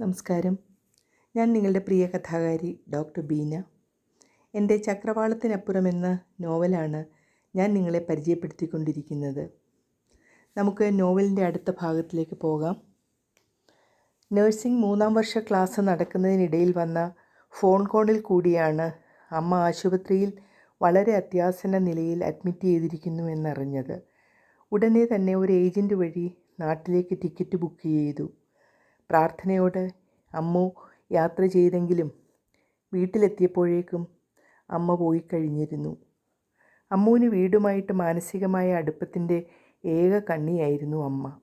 നമസ്കാരം. ഞാൻ നിങ്ങളുടെ പ്രിയ കഥാകാരി ഡോക്ടർ ബീന. എന്റെ ചക്രവാളത്തിനപ്പുറം എന്ന നോവലാണ് ഞാൻ നിങ്ങളെ പരിചയപ്പെടുത്തിക്കൊണ്ടിരിക്കുന്നത്. നമുക്ക് നോവലിന്റെ അടുത്ത ഭാഗത്തിലേക്ക് പോകാം. നഴ്സിംഗ് മൂന്നാം വർഷ ക്ലാസ് നടക്കുന്നതിനിടയിൽ വന്ന ഫോൺ കോളിൽ കൂടിയാണ് അമ്മ ആശുപത്രിയിൽ വളരെ അത്യാസന്ന നിലയിൽ അഡ്മിറ്റ് ചെയ്തിരിക്കുന്നു എന്നറിഞ്ഞത് ഉടനെ തന്നെ ഒരു ഏജന്റ് വഴി നാട്ടിലേക്ക് ടിക്കറ്റ് ബുക്ക് ചെയ്തു. പ്രാർത്ഥനയോടെ അമ്മു യാത്ര ചെയ്തെങ്കിലും വീട്ടിലെത്തിയപ്പോഴേക്കും അമ്മ പോയി കഴിഞ്ഞിരുന്നു. അമ്മുവിന് വീടുമായിട്ട് മാനസികമായ അടുപ്പത്തിന്റെ ഏക കണ്ണിയായിരുന്നു അമ്മ.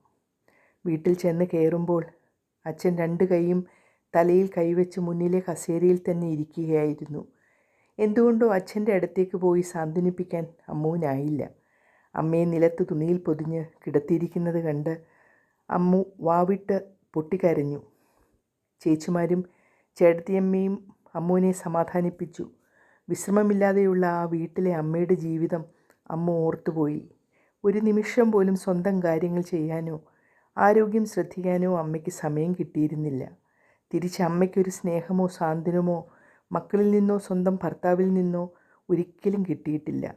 വീട്ടിൽ ചെന്ന് കയറുമ്പോൾ അച്ഛൻ രണ്ട് കൈയും തലയിൽ കൈവച്ച് മുന്നിലെ കസേരയിൽ തന്നെ ഇരിക്കുകയായിരുന്നു. എന്തുകൊണ്ടോ അച്ഛന്റെ അടുത്തേക്ക് പോയി സാന്ത്വനിപ്പിക്കാൻ അമ്മുവിനായില്ല. അമ്മയെ നിലത്ത് തുണിയിൽ പൊതിഞ്ഞ് കിടത്തിയിരിക്കുന്നത് കണ്ട് അമ്മു വാവിട്ട് പൊട്ടിക്കരഞ്ഞു. ചേച്ചിമാരും ചേട്ടത്തിയമ്മയും അമ്മുവിനെ സമാധാനിപ്പിച്ചു. വിശ്രമമില്ലാതെയുള്ള ആ വീട്ടിലെ അമ്മയുടെ ജീവിതം അമ്മ ഓർത്തുപോയി. ഒരു നിമിഷം പോലും സ്വന്തം കാര്യങ്ങൾ ചെയ്യാനോ ആരോഗ്യം ശ്രദ്ധിക്കാനോ അമ്മയ്ക്ക് സമയം കിട്ടിയിരുന്നില്ല. തിരിച്ച് അമ്മയ്ക്കൊരു സ്നേഹമോ സാന്ത്വനമോ മക്കളിൽ നിന്നോ സ്വന്തം ഭർത്താവിൽ നിന്നോ ഒരിക്കലും കിട്ടിയിട്ടില്ല.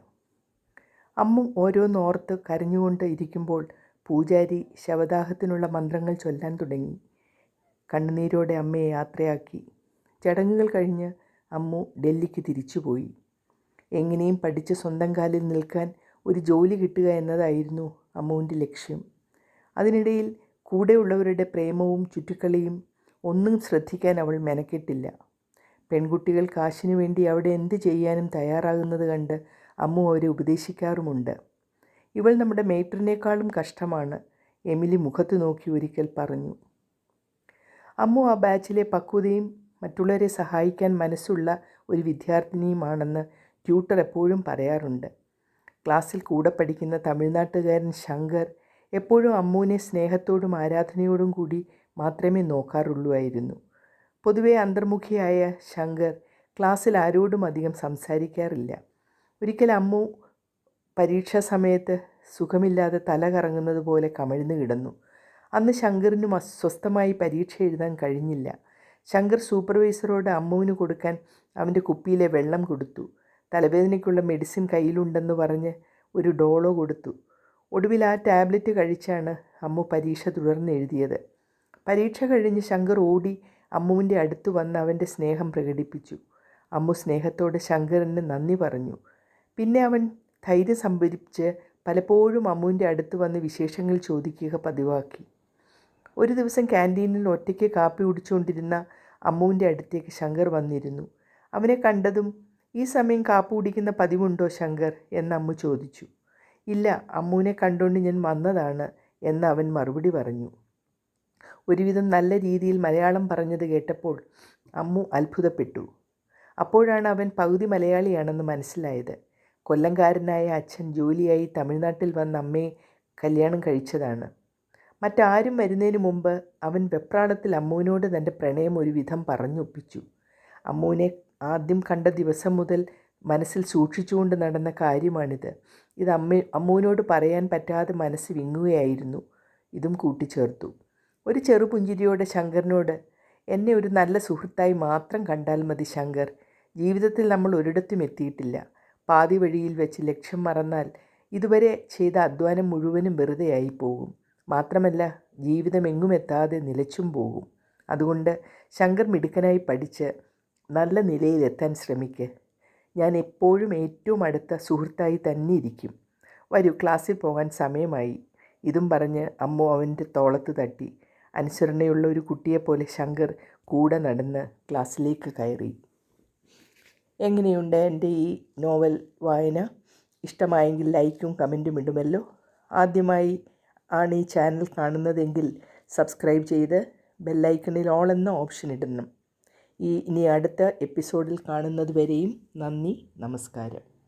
അമ്മ ഓരോന്നോർത്ത് കരഞ്ഞുകൊണ്ട് ഇരിക്കുമ്പോൾ പൂജാരി ശവദാഹത്തിനുള്ള മന്ത്രങ്ങൾ ചൊല്ലാൻ തുടങ്ങി. കണ്ണുനീരോടെ അമ്മയെ യാത്രയാക്കി. ചടങ്ങുകൾ കഴിഞ്ഞ് അമ്മു ഡൽഹിക്ക് തിരിച്ചുപോയി. എങ്ങനെയും പഠിച്ച് സ്വന്തം കാലിൽ നിൽക്കാൻ ഒരു ജോലി കിട്ടുക എന്നതായിരുന്നു അമ്മുവിന്റെ ലക്ഷ്യം. അതിനിടയിൽ കൂടെയുള്ളവരുടെ പ്രേമവും ചുറ്റിക്കളിയും ഒന്നും ശ്രദ്ധിക്കാൻ അവൾ മെനക്കെട്ടില്ല. പെൺകുട്ടികൾ കാശിനു വേണ്ടി അവിടെ എന്ത് ചെയ്യാനും തയ്യാറാകുന്നത് കണ്ട് അമ്മു അവരെ ഉപദേശിക്കാറുമുണ്ട്. ഇവൾ നമ്മുടെ മേറ്ററിനേക്കാളും കഷ്ടമാണ് എമിലി മുഖത്ത് നോക്കി ഒരിക്കൽ പറഞ്ഞു. അമ്മു ആ ബാച്ചിലെ പക്വതയും മറ്റുള്ളവരെ സഹായിക്കാൻ മനസ്സുള്ള ഒരു വിദ്യാർത്ഥിനിയുമാണെന്ന് ട്യൂട്ടർ എപ്പോഴും പറയാറുണ്ട്. ക്ലാസ്സിൽ കൂടെ പഠിക്കുന്ന തമിഴ്നാട്ടുകാരൻ ശങ്കർ എപ്പോഴും അമ്മുവിനെ സ്നേഹത്തോടും ആരാധനയോടും കൂടി മാത്രമേ നോക്കാറുള്ളൂ പൊതുവേ അന്തർമുഖിയായ ശങ്കർ ക്ലാസ്സിൽ ആരോടും അധികം സംസാരിക്കാറില്ല. ഒരിക്കൽ അമ്മു പരീക്ഷാ സമയത്ത് സുഖമില്ലാതെ തല കറങ്ങുന്നത് പോലെ കമിഴ്ന്നു കിടന്നു. അന്ന് ശങ്കറിനും അസ്വസ്ഥമായി പരീക്ഷ എഴുതാൻ കഴിഞ്ഞില്ല. ശങ്കർ സൂപ്പർവൈസറോട് അമ്മുവിന് കൊടുക്കാൻ അവന്റെ കുപ്പിയിലെ വെള്ളം കൊടുത്തു. തലവേദനയ്ക്കുള്ള മെഡിസിൻ കയ്യിലുണ്ടെന്ന് പറഞ്ഞ് ഒരു ഡോളോ കൊടുത്തു. ഒടുവിൽ ആ ടാബ്ലറ്റ് കഴിച്ചാണ് അമ്മു പരീക്ഷ തുടർന്ന് എഴുതിയത്. പരീക്ഷ കഴിഞ്ഞ് ശങ്കർ ഓടി അമ്മുവിന്റെ അടുത്ത് വന്ന് അവന്റെ സ്നേഹം പ്രകടിപ്പിച്ചു. അമ്മു സ്നേഹത്തോടെ ശങ്കറിന് നന്ദി പറഞ്ഞു. പിന്നെ അവൻ ധൈര്യം സംഭരിച്ച് പലപ്പോഴും അമ്മുവിന്റെ അടുത്ത് വന്ന് വിശേഷങ്ങൾ ചോദിക്കുക പതിവാക്കി. ഒരു ദിവസം ക്യാന്റീനിൽ ഒറ്റയ്ക്ക് കാപ്പി കുടിച്ചുകൊണ്ടിരുന്ന അമ്മുവിന്റെ അടുത്തേക്ക് ശങ്കർ വന്നിരുന്നു. അവനെ കണ്ടതും ഈ സമയം കാപ്പി കുടിക്കുന്ന പതിവുണ്ടോ ശങ്കർ? എന്ന് അമ്മു ചോദിച്ചു. ഇല്ല അമ്മുവിനെ കണ്ടുകൊണ്ട് ഞാൻ വന്നതാണ് എന്ന് അവൻ മറുപടി പറഞ്ഞു. ഒരുവിധം നല്ല രീതിയിൽ മലയാളം പറഞ്ഞത് കേട്ടപ്പോൾ അമ്മു അത്ഭുതപ്പെട്ടു. അപ്പോഴാണ് അവൻ പകുതി മലയാളിയാണെന്ന് മനസ്സിലായത്. കൊല്ലംകാരനായ അച്ഛൻ ജോലിയായി തമിഴ്നാട്ടിൽ വന്ന അമ്മയെ കല്യാണം കഴിച്ചതാണ്. മറ്റാരും വരുന്നതിന് മുമ്പ് അവൻ വെപ്രാളത്തിൽ അമ്മുവിനോട് തന്റെ പ്രണയം ഒരുവിധം പറഞ്ഞൊപ്പിച്ചു. അമ്മുവിനെ ആദ്യം കണ്ട ദിവസം മുതൽ മനസ്സിൽ സൂക്ഷിച്ചുകൊണ്ട് നടന്ന കാര്യമാണിത്. ഇത് അമ്മ അമ്മുവിനോട് പറയാൻ പറ്റാതെ മനസ്സ് വിങ്ങുകയായിരുന്നു. ഇതും കൂട്ടിച്ചേർത്തു. ഒരു ചെറുപുഞ്ചിരിയോടെ ശങ്കറിനോട് എന്നെ ഒരു നല്ല സുഹൃത്തായി മാത്രം കണ്ടാൽ മതി ശങ്കർ. ജീവിതത്തിൽ നമ്മൾ ഒരിടത്തും എത്തിയിട്ടില്ല. പാതി വഴിയിൽ വെച്ച് ലക്ഷ്യം മറന്നാൽ ഇതുവരെ ചെയ്ത അധ്വാനം മുഴുവനും വെറുതെയായി പോകും മാത്രമല്ല ജീവിതം എങ്ങും എത്താതെ നിലച്ചും പോകും. അതുകൊണ്ട് ശങ്കർ മിടുക്കനായി പഠിച്ച് നല്ല നിലയിലെത്താൻ ശ്രമിക്ക്. ഞാൻ എപ്പോഴും ഏറ്റവും അടുത്ത സുഹൃത്തായി തന്നെ ഇരിക്കും. വരൂ ക്ലാസ്സിൽ പോകാൻ സമയമായി. ഇതും പറഞ്ഞ് അമ്മു അവന്റെ തോളത്ത് തട്ടി. അനുസരണയുള്ള ഒരു കുട്ടിയെപ്പോലെ ശങ്കർ കൂടെ നടന്ന് ക്ലാസ്സിലേക്ക് കയറി. എങ്ങനെയുണ്ട് എന്റെ ഈ നോവൽ വായന? ഇഷ്ടമായെങ്കിൽ ലൈക്കും കമന്റും ഇടുമല്ലോ. ആദ്യമായി ആണ് ഈ ചാനൽ കാണുന്നതെങ്കിൽ സബ്സ്ക്രൈബ് ചെയ്ത് ബെല്ലൈക്കണിൽ ഓൾ എന്ന ഓപ്ഷൻ ഇടണം. ഈ ഇനി അടുത്ത എപ്പിസോഡിൽ കാണുന്നത് വരെയും നന്ദി നമസ്കാരം.